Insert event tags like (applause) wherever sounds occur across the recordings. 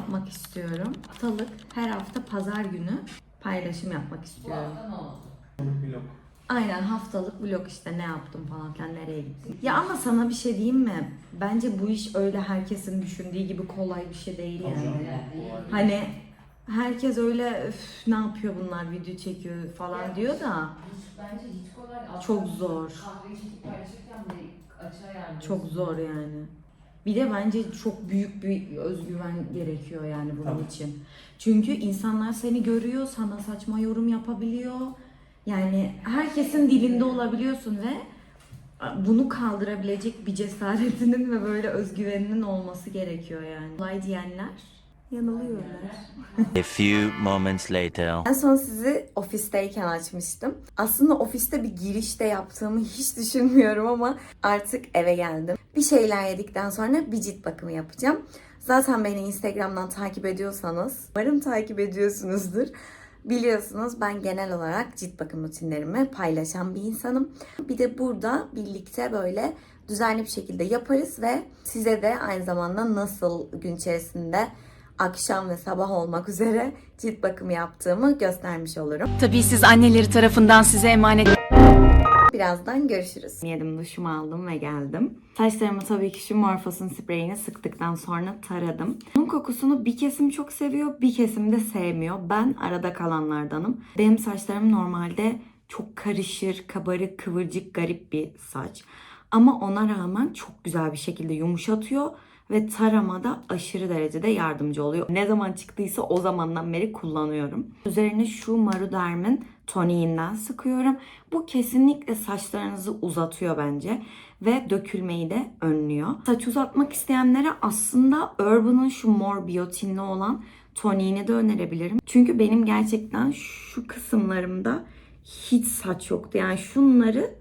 yapmak istiyorum. Haftalık her hafta pazar günü paylaşım yapmak istiyorum. Vlog. Aynen haftalık vlog işte ne yaptım falan filan nereye gittim. Ya ama sana bir şey diyeyim mi? Bence bu iş öyle herkesin düşündüğü gibi kolay bir şey değil Tabii yani. değil. Hani herkes öyle "Üf, ne yapıyor bunlar video çekiyor falan diyor da Hiç, bence hiç kolay. Aslında Çok zor. Kahve çekip paylaşırken bile açığa yani. çok zor yani. Bir de bence çok büyük bir özgüven gerekiyor yani bunun Tabii. için. Çünkü insanlar seni görüyor, sana saçma yorum yapabiliyor. Yani herkesin dilinde olabiliyorsun ve bunu kaldırabilecek bir cesaretinin ve böyle özgüveninin olması gerekiyor yani. Kolay diyenler yanılıyorlar. A few moments later. En son sizi ofisteyken açmıştım. Aslında ofiste bir girişte yaptığımı hiç düşünmüyorum ama artık eve geldim. Bir şeyler yedikten sonra bir cilt bakımı yapacağım. Zaten beni Instagram'dan takip ediyorsanız, umarım takip ediyorsunuzdur. Biliyorsunuz ben genel olarak cilt bakım rutinlerimi paylaşan bir insanım. Bir de burada birlikte böyle düzenli bir şekilde yaparız ve size de aynı zamanda nasıl gün içerisinde akşam ve sabah olmak üzere cilt bakımı yaptığımı göstermiş olurum. Tabii siz anneleri tarafından size emanet Birazdan görüşürüz. Yedim duşumu aldım ve geldim. Saçlarımı tabii ki şu Morphos'un spreyini sıktıktan sonra taradım. Bunun kokusunu bir kesim çok seviyor, bir kesim de sevmiyor. Ben arada kalanlardanım. Benim saçlarım normalde çok karışır, kabarık, kıvırcık, garip bir saç. Ama ona rağmen çok güzel bir şekilde yumuşatıyor ve taramada aşırı derecede yardımcı oluyor. Ne zaman çıktıysa o zamandan beri kullanıyorum. Üzerine şu Maruderm'in toniğinden sıkıyorum. Bu kesinlikle saçlarınızı uzatıyor bence ve dökülmeyi de önlüyor. Saç uzatmak isteyenlere aslında Urban'ın şu mor biyotinli olan toniğini de önerebilirim. Çünkü benim gerçekten şu kısımlarımda hiç saç yoktu. Yani şunları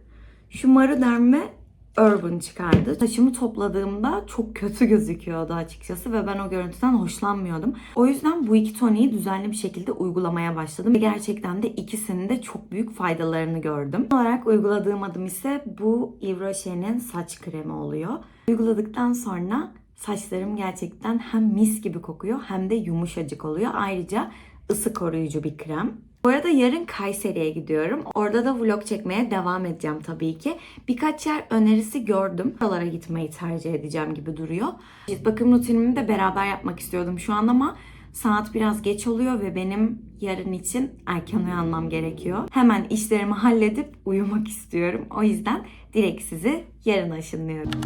şu Maruderm ve Urban çıkardı. Saçımı topladığımda çok kötü gözüküyordu açıkçası ve ben o görüntüden hoşlanmıyordum. O yüzden bu iki toniği düzenli bir şekilde uygulamaya başladım. Ve gerçekten de ikisinin de çok büyük faydalarını gördüm. Son olarak uyguladığım adım ise bu Yves Rocher'in saç kremi oluyor. Uyguladıktan sonra saçlarım gerçekten hem mis gibi kokuyor hem de yumuşacık oluyor. Ayrıca ısı koruyucu bir krem. Bu arada yarın Kayseri'ye gidiyorum. Orada da vlog çekmeye devam edeceğim tabii ki. Birkaç yer önerisi gördüm. Oralara gitmeyi tercih edeceğim gibi duruyor. Cilt bakım rutinimi de beraber yapmak istiyordum şu an ama saat biraz geç oluyor ve benim yarın için erken uyanmam gerekiyor. Hemen işlerimi halledip uyumak istiyorum. O yüzden direkt sizi yarın ışınlıyorum.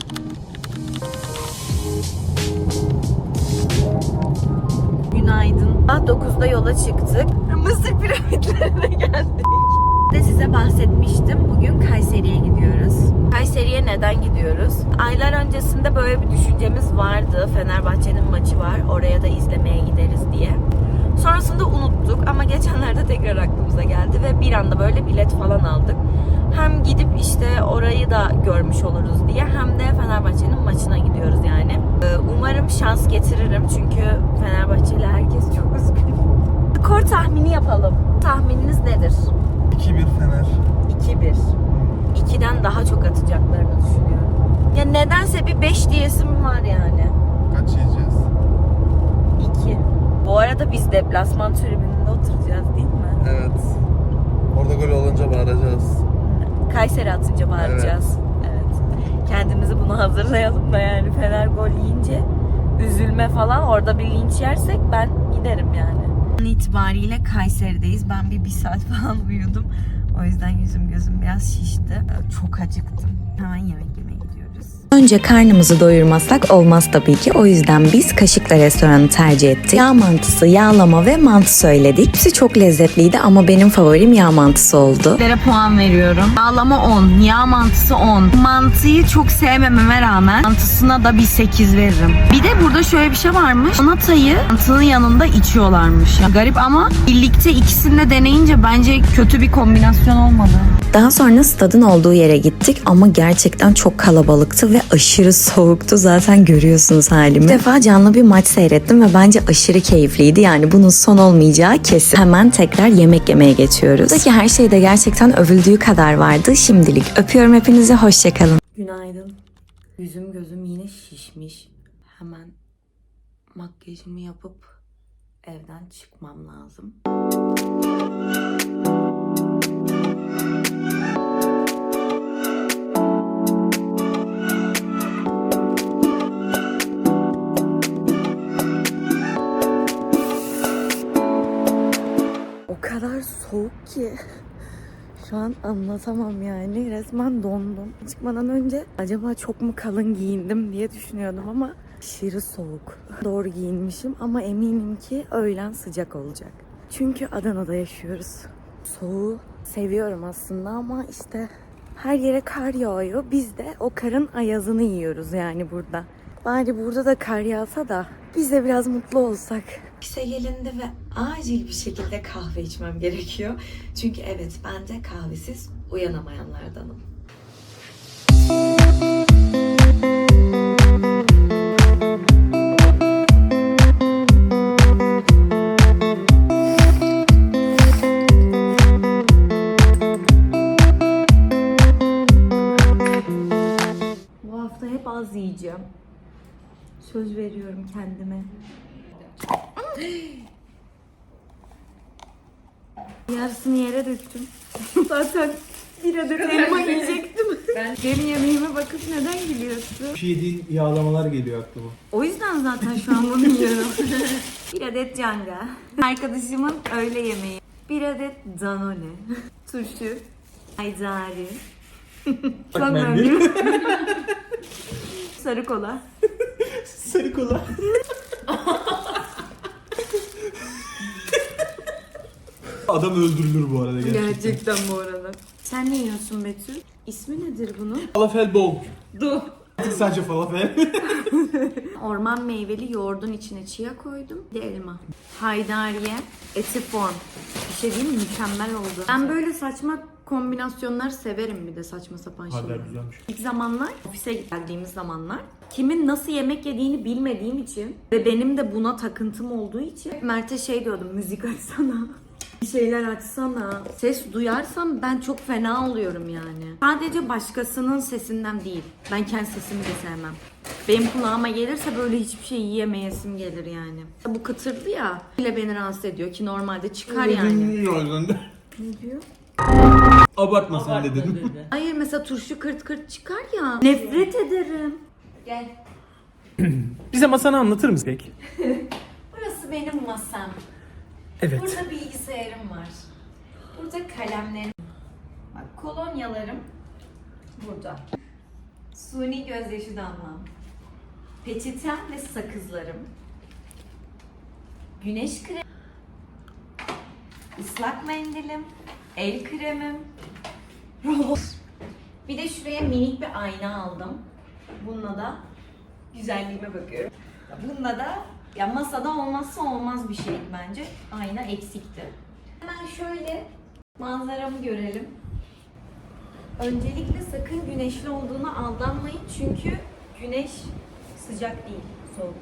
Günaydın. Saat 9'da yola çıktık. Mısır piramitlerine geldik. De size bahsetmiştim. Bugün Kayseri'ye gidiyoruz. Kayseri'ye neden gidiyoruz? Aylar öncesinde böyle bir düşüncemiz vardı. Fenerbahçe'nin maçı var. Oraya da izlemeye gideriz diye. Sonrasında unuttuk ama geçenlerde tekrar aklımıza geldi ve bir anda böyle bilet falan aldık. Hem gidip işte orayı da görmüş oluruz diye hem de Fenerbahçe'nin maçına gidiyoruz yani. Ee, Umarım şans getiririm çünkü Fenerbahçeli herkes çok üzgün. Skor tahmini yapalım. Tahmininiz nedir? 2-1 Fener. 2-1. 2'den daha çok atacaklarını düşünüyorum. Ya nedense bir 5 diyesim var yani. Kaç yiyeceğiz? 2. Bu arada biz deplasman tribününde oturacağız değil mi? Evet. Orada gol olunca bağıracağız. Kayseri atınca bağıracağız. Evet. Kendimizi buna hazırlayalım da yani Fener gol yiyince üzülme falan orada bir linç yersek ben giderim yani. An itibariyle Kayseri'deyiz. Ben bir bir saat (laughs) falan uyudum. O yüzden yüzüm gözüm biraz şişti. Çok acıktım. Hemen yemek. Önce karnımızı doyurmazsak olmaz tabii ki. O yüzden biz Kaşıkla restoranı tercih ettik. Yağ mantısı, yağlama ve mantı söyledik. Hepsi çok lezzetliydi ama benim favorim yağ mantısı oldu. Lere puan veriyorum. Yağlama 10, yağ mantısı 10. Mantıyı çok sevmememe rağmen mantısına da bir 8 veririm. Bir de burada şöyle bir şey varmış. Anatayı mantının yanında içiyorlarmış. Ya garip ama birlikte ikisini de deneyince bence kötü bir kombinasyon olmadı. Daha sonra stadın olduğu yere gittik ama gerçekten çok kalabalıktı ve aşırı soğuktu. Zaten görüyorsunuz halimi. Bir defa canlı bir maç seyrettim ve bence aşırı keyifliydi. Yani bunun son olmayacağı kesin. Hemen tekrar yemek yemeye geçiyoruz. Buradaki her şeyde gerçekten övüldüğü kadar vardı. Şimdilik öpüyorum hepinizi. Hoşçakalın. Günaydın. Yüzüm gözüm yine şişmiş. Hemen makyajımı yapıp evden çıkmam lazım. An anlatamam yani. Resmen dondum. Çıkmadan önce acaba çok mu kalın giyindim diye düşünüyordum ama aşırı soğuk. Doğru giyinmişim ama eminim ki öğlen sıcak olacak. Çünkü Adana'da yaşıyoruz. Soğuğu seviyorum aslında ama işte her yere kar yağıyor. Biz de o karın ayazını yiyoruz yani burada. Bari burada da kar yağsa da biz de biraz mutlu olsak. İşe gelindi ve acil bir şekilde kahve içmem gerekiyor. Çünkü evet ben de kahvesiz uyanamayanlardanım. Bu hafta hep az yiyeceğim. Söz veriyorum kendime. Yarısını yere döktüm. (laughs) Zaten bir adet elma yiyecektim. Ben Benim yemeğime bakıp neden gülüyorsun? Pidi yağlamalar geliyor aklıma. O yüzden zaten şu an bunu yiyorum. (laughs) bir adet canga. Arkadaşımın öğle yemeği. Bir adet danone. Turşu. Çok mendil. memnunum. (laughs) Sarı kola. Sarı kola. Adam öldürülür bu arada gerçekten. Gerçekten bu arada. Sen ne yiyorsun Betül? İsmi nedir bunun? Falafel bol. Du. Artık sadece falafel. (laughs) Orman meyveli yoğurdun içine chia koydum. Bir de elma. Haydariye, eti form. Bir şey diyeyim mi? Mükemmel oldu. Ben böyle saçma kombinasyonları severim bir de saçma sapan şeyler. Haber güzelmiş. İlk zamanlar ofise geldiğimiz zamanlar kimin nasıl yemek yediğini bilmediğim için ve benim de buna takıntım olduğu için Mert'e şey diyordum müzik açsana. (laughs) Bir şeyler açsana. Ses duyarsam ben çok fena oluyorum yani. Sadece başkasının sesinden değil. Ben kendi sesimi de sevmem. Benim kulağıma gelirse böyle hiçbir şey yiyemeyesim gelir yani. Bu kıtırdı ya bile beni rahatsız ediyor ki normalde çıkar yani. Ne diyor? Abartma sen de dedim. (laughs) Hayır mesela turşu kırt kırt çıkar ya. Nefret ederim. Gel. (clears throat) Bize masanı anlatır mısın peki? (laughs) Burası benim masam. Evet. Burada bilgisayarım var. Burada kalemlerim. Bak kolonyalarım burada. Suni gözyaşı damlam. Peçetem ve sakızlarım. Güneş kremi. Islak mendilim. El kremim. Robot. Bir de şuraya minik bir ayna aldım. Bununla da güzelliğime bakıyorum. Bununla da ya masada olmazsa olmaz bir şey bence. Ayna eksikti. Hemen şöyle manzaramı görelim. Öncelikle sakın güneşli olduğuna aldanmayın çünkü güneş sıcak değil, soğuk.